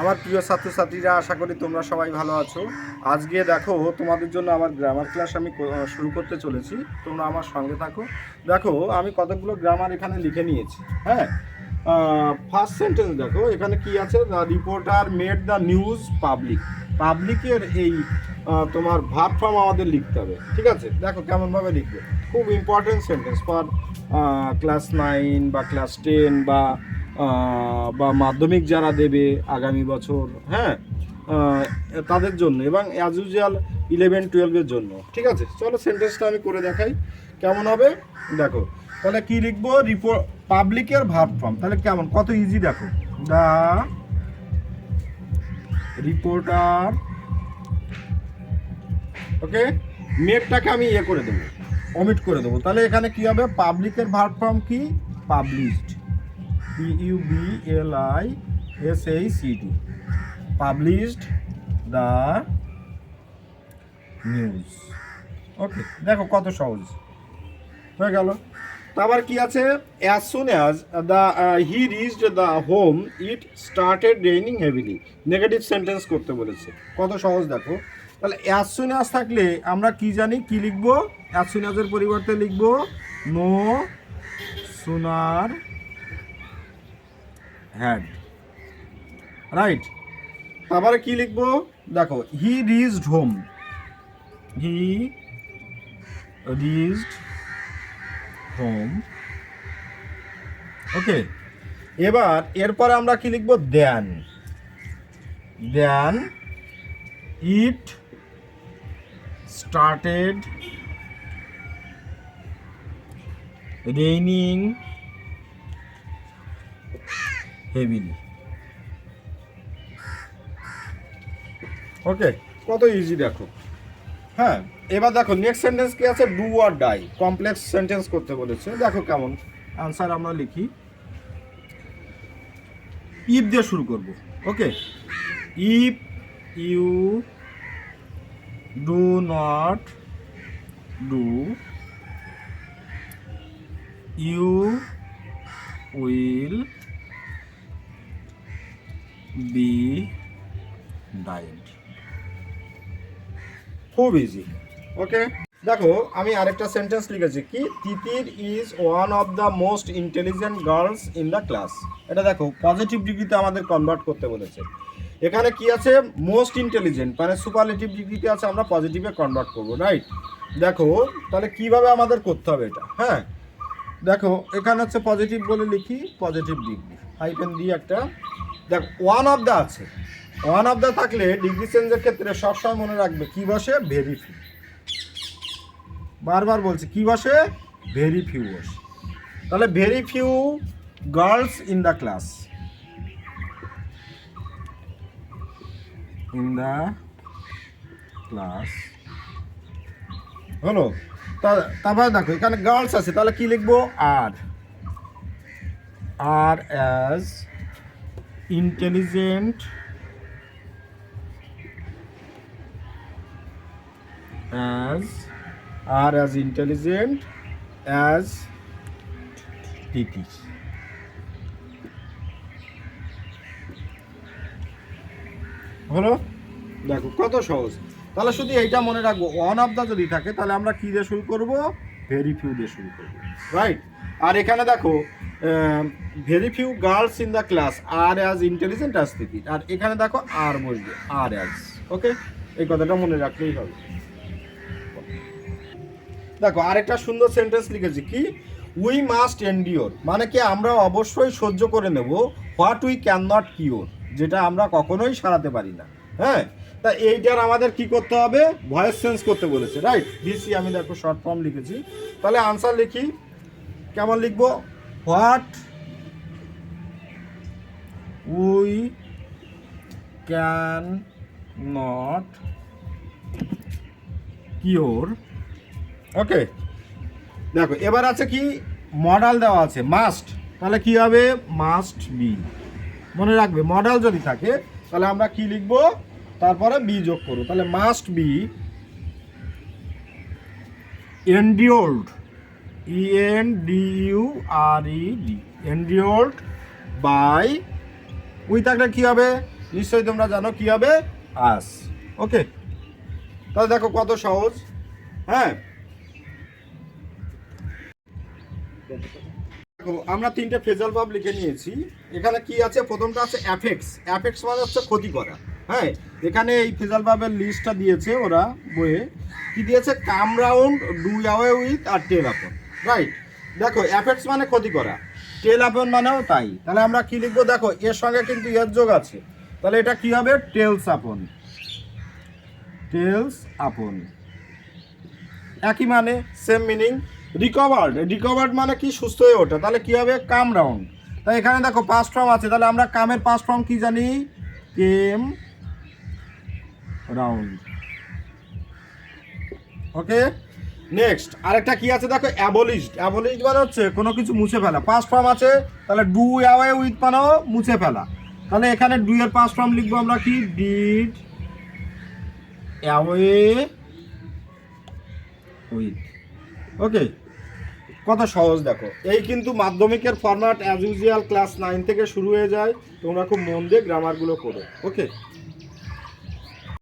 আমার প্রিয় ছাত্রছাত্রীরা, আশা করি তোমরা সবাই ভালো আছো। আজকে দেখো, তোমাদের জন্য আমার গ্রামার ক্লাস আমি শুরু করতে চলেছি। তোমরা আমার সঙ্গে থাকো। দেখো, আমি কতগুলো গ্রামার এখানে লিখে নিয়েছি হ্যাঁ? ফার্স্ট সেন্টেন্স দেখো, এখানে কি আছে? The reporter made the news public পাবলিকের এই তোমার ভাব ফর্ম আমাদের লিখতে হবে, ঠিক আছে? দেখো কেমনভাবে লিখবে। খুব important sentence for class nine বা ক্লাস টেন বা বা মাধ্যমিক যারা দেবে আগামী বছর হ্যাঁ তাদের জন্য এবং অ্যাজ ইউজুয়াল ইলেভেন টুয়েলভের জন্য। ঠিক আছে? চলো সেন্টেন্সটা আমি করে দেখাই। কেমন হবে? দেখো, তাহলে কি লিখব? রিপোর্ট পাবলিকের ভাব ফর্ম তাহলে কেমন? কত ইজি দেখো। দা রিপোর্টার ওকে মেটটাকে আমি ইয়ে করে দেবো অমিট করে দেবো। তাহলে এখানে কি হবে? পাবলিকের ভার্ব ফর্ম কি? Published P U B L I S H E D published the news okay দেখো কত সহজ। হয়ে গেল। তারপর কি আছে? As soon as the he reached the home it started raining heavily negative sentence করতে বলেছে। কত সহজ দেখো। তাহলে অ্যাজ সুন অ্যাজ থাকলে আমরা কি জানি? কি লিখব? অ্যাজ সুন অ্যাজের পরিবর্তে লিখব? নো সুনার হ্যাড রাইট তারপরে কি লিখব? দেখো he reached home he reached home okay এবার, এরপরে আমরা কি লিখব? Then then it started raining heavily okay কত ইজি দেখো। হ্যাঁ এবার দেখো নেক্সট সেন্টেন্স কি আছে? Do or die complex sentence করতে বলেছে। দেখো কেমন। আনসার আমরা লিখি। ইফ দিয়ে শুরু করব। Okay if you do not do you will খুব ইজি ওকে দেখো, আমি আরেকটা সেন্টেন্স লিখেছি। কি? Titir is one of the most intelligent girls in the class এটা দেখো পজিটিভ ডিগ্রিতে আমাদের কনভার্ট করতে বলেছে। এখানে কি আছে? মোস্ট ইন্টেলিজেন্ট মানে সুপারলেটিভ ডিগ্রিতে আছে, আমরা পজিটিভে কনভার্ট করব রাইট দেখো, তাহলে কীভাবে আমাদের করতে হবে এটা? হ্যাঁ? দেখো, এখানে হচ্ছে পজিটিভ বলে লিখি পজিটিভ ডিগ্রি হাইপেন দিয়ে একটা দেখ ওয়ান অফ দ্য আছে। ওয়ান অফ দ্য থাকলে ডিগ্রি চেঞ্জের ক্ষেত্রে সবসময় মনে রাখবে, কি বসে? ভেরি ফিউ বারবার বলছি, কি বসে? ভেরি ফিউ বসে। তাহলে very few girls in the class in the class হলো? তারপরে দেখো, এখানে গার্লস আছে, তাহলে কি লিখব? Are. Are as intelligent as are as intelligent as Titi. হলো? দেখো, কত সহজ। তাহলে শুধু এইটা মনে রাখব ওয়ান অফ দা যদি থাকে, তাহলে আমরা কি দিয়ে শুরু করব? ভেরি ফিউ দিয়ে শুরু করব। রাইট আর এখানে দেখো very few girls in the class are as intelligent as আর এখানে দেখো আর বসবে আর অ্যাজ ওকে এই কথাটা মনে রাখলেই হবে। দেখো, আরেকটা সুন্দর সেন্টেন্স লিখেছি কি? উই মাস্ট এন্ডিওর মানে কি, আমরা অবশ্যই সহ্য করে নেব what we can not cure যেটা আমরা কখনোই সারাতে পারি না। হ্যাঁ? তা এইটার আমাদের কি করতে হবে? ভয়েস চেঞ্জ করতে বলেছে রাইট ডিসি আমি দেখো শর্ট ফর্ম লিখেছি। তাহলে আনসার লিখি। কেমন লিখব? What? We can not cure. Okay. দেখো, এবার আছে কি? মডেল দেওয়া আছে, মাস্ট। তাহলে কি হবে? Must be. মনে রাখবে, মডেল যদি থাকে, তাহলে আমরা কি লিখব? তারপরে বি যোগ করব। তাহলে must be endured E N D U R E D endured by we থাকলে কি হবে? নিশ্চয়ই তোমরা জানো কি হবে? আস ওকে তাহলে দেখো কত সহজ। হ্যাঁ। দেখো, আমরা তিনটে ফেজাল ভাব লিখে নিয়েছি। এখানে কি আছে? প্রথমটা আছে অ্যাফেক্স অ্যাফেক্স মানে হচ্ছে ক্ষতি করা। হ্যাঁ? এখানে এই ফেজাল ভাবের লিস্টটা দিয়েছে ওরা বইয়ে। কি দিয়েছে? Come round do away with R tell upon right দেখো অ্যাফেক্স মানে ক্ষতি করা। টেল আপন মানেও তাই। তাহলে আমরা কি লিখব? দেখো, এর সঙ্গে কিন্তু এর যোগ আছে। তাহলে এটা কি হবে? টেলস আপন টেলস আপন একই মানে সেম মিনিং রিকভার্ড রিকভার্ড মানে কি? সুস্থ হয়ে ওঠা। তাহলে কি হবে? কাম রাউন্ড তাই এখানে দেখো পাঁচ ফর্ম আছে। তাহলে আমরা কামের পাঁচ ফর্ম কি জানি? কেম রাউন্ড ওকে নেক্সট আরেকটা কি আছে? দেখো অ্যাবলিশড অ্যাবলিশড মানে হচ্ছে কোনো কিছু মুছে ফেলা। পাঁচ ফর্ম আছে, তাহলে ডু অ্যাওয়ে উইথ মানেও মুছে ফেলা। তাহলে এখানে ডু এর পাঁচ ফর্ম লিখব আমরা কি? ডিড অ্যাওয়ে উইথ ওকে কত সহজ দেখো। এই কিন্তু মাধ্যমিকের format as usual class nine থেকে শুরু হয়ে যায়। তোমরা খুব মন দিয়ে গ্রামারগুলো করো ওকে